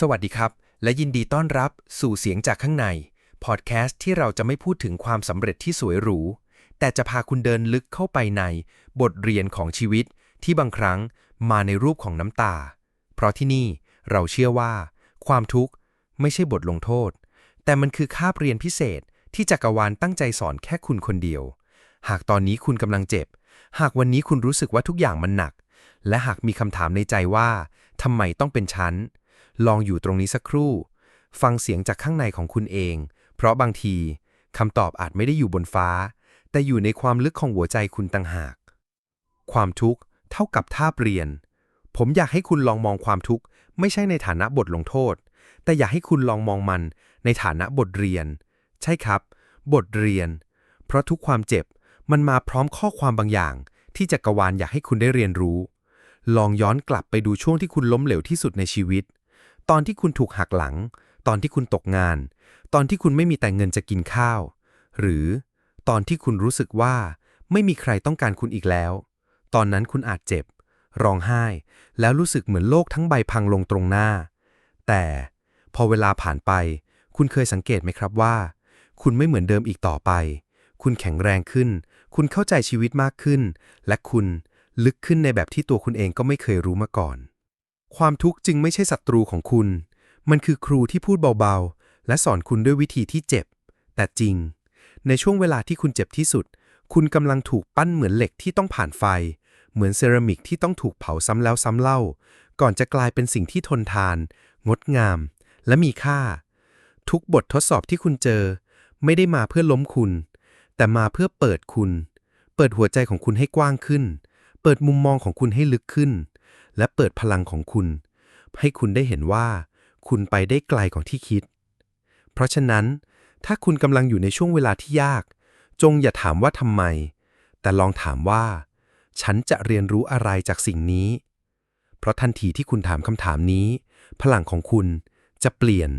สวัสดีครับ และยินดีต้อนรับสู่เสียงจากข้างใน พอดแคสต์ที่เราจะไม่พูดถึงความสำเร็จที่สวยหรู แต่จะพาคุณเดินลึกเข้าไปใน บทเรียนของชีวิต ที่บางครั้งมาในรูปของน้ำตา เพราะที่นี่เราเชื่อว่า ความทุกข์ไม่ใช่บทลงโทษ แต่มันคือคาบเรียนพิเศษที่จักรวาลตั้งใจสอนแค่คุณคนเดียว หากตอนนี้คุณกำลังเจ็บ หากวันนี้คุณรู้สึกว่าทุกอย่างมันหนัก และหากมีคำถามในใจว่าทำไมต้องเป็นฉัน ลองอยู่ตรงนี้สักครู่ ฟังเสียงจากข้างในของคุณเอง เพราะบางทีคำตอบอาจไม่ได้อยู่บนฟ้า แต่อยู่ในความลึกของหัวใจคุณต่างหาก ความทุกข์เท่ากับท่าเปลี่ยน ผมอยากให้คุณลองมองความทุกข์ไม่ใช่ในฐานะบทลงโทษ แต่อยากให้คุณลองมองมันในฐานะบทเรียน ใช่ครับ บทเรียน เพราะทุกความเจ็บมันมาพร้อมข้อความบางอย่าง ที่จักรวาลอยากให้คุณได้เรียนรู้ ลองย้อนกลับไปดูช่วงที่คุณล้มเหลวที่สุดในชีวิต ตอนที่คุณถูกหักหลัง ตอนที่คุณตกงาน ตอนที่คุณไม่มีแต่เงินจะกินข้าว หรือตอนที่คุณรู้สึกว่าไม่มีใครต้องการคุณอีกแล้ว ตอนนั้นคุณอาจเจ็บ ร้องไห้ แล้วรู้สึกเหมือนโลกทั้งใบพังลงตรงหน้า แต่พอเวลาผ่านไป คุณเคยสังเกตไหมครับว่า คุณไม่เหมือนเดิมอีกต่อไป คุณแข็งแรงขึ้น คุณเข้าใจชีวิตมากขึ้น และคุณลึกขึ้นในแบบที่ตัวคุณเองก็ไม่เคยรู้มาก่อน ความทุกข์จึงไม่ใช่ศัตรูของคุณ มันคือครูที่พูดเบาๆ และสอนคุณด้วยวิธีที่เจ็บ แต่จริง ในช่วงเวลาที่คุณเจ็บที่สุด คุณกำลังถูกปั้นเหมือนเหล็กที่ต้องผ่านไฟ เหมือนเซรามิกที่ต้องถูกเผาซ้ำแล้วซ้ำเล่า ก่อนจะกลายเป็นสิ่งที่ทนทาน งดงาม และมีค่า ทุกบททดสอบที่คุณเจอ ไม่ได้มาเพื่อล้มคุณ แต่มาเพื่อเปิดคุณ เปิดหัวใจของคุณให้กว้างขึ้น เปิดมุมมองของคุณให้ลึกขึ้น และเปิดพลังของคุณ ให้คุณได้เห็นว่า คุณไปได้ไกลกว่าที่คิด เพราะฉะนั้น ถ้าคุณกำลังอยู่ในช่วงเวลาที่ยาก จงอย่าถามว่าทำไม แต่ลองถามว่า ฉันจะเรียนรู้อะไรจากสิ่งนี้ เพราะทันทีที่คุณถามคำถามนี้ พลังของคุณจะเปลี่ยน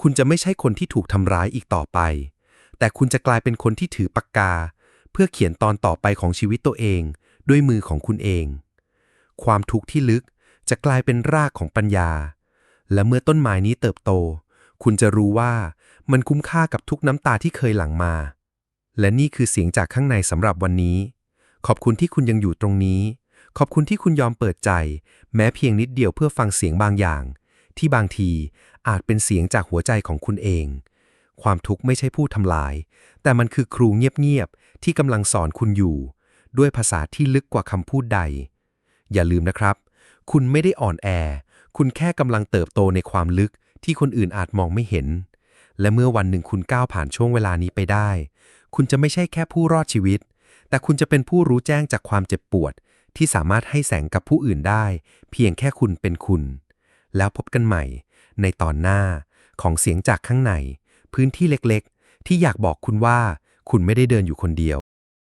คุณจะไม่ใช่คนที่ถูกทำร้ายอีกต่อไป แต่คุณจะกลายเป็นคนที่ถือปากกา เพื่อเขียนตอนต่อไปของชีวิตตัวเอง ด้วยมือของคุณเอง ความทุกข์ที่ลึกจะกลายเป็นรากของปัญญา และเมื่อต้นไม้นี้เติบโต คุณจะรู้ว่ามันคุ้มค่ากับทุกน้ำตาที่เคยหลั่งมา และนี่คือเสียงจากข้างในสำหรับวันนี้ ขอบคุณที่คุณยังอยู่ตรงนี้ ขอบคุณที่คุณยอมเปิดใจ แม้เพียงนิดเดียวเพื่อฟังเสียงบางอย่าง ที่บางทีอาจเป็นเสียงจากหัวใจของคุณเอง ความทุกข์ไม่ใช่ผู้ทำลาย แต่มันคือครูเงียบๆที่กำลังสอนคุณอยู่ ด้วยภาษาที่ลึกกว่าคำพูดใด อย่าลืมนะครับ คุณไม่ได้อ่อนแอ คุณแค่กำลังเติบโตในความลึกที่คนอื่นอาจมองไม่เห็น และเมื่อวันหนึ่งคุณก้าวผ่านช่วงเวลานี้ไปได้ คุณจะไม่ใช่แค่ผู้รอดชีวิต แต่คุณจะเป็นผู้รู้แจ้งจากความเจ็บปวด ที่สามารถให้แสงกับผู้อื่นได้ เพียงแค่คุณเป็นคุณ แล้วพบกันใหม่ ในตอนหน้าของเสียงจากข้างใน พื้นที่เล็กๆ ที่อยากบอกคุณว่า คุณไม่ได้เดินอยู่คนเดียว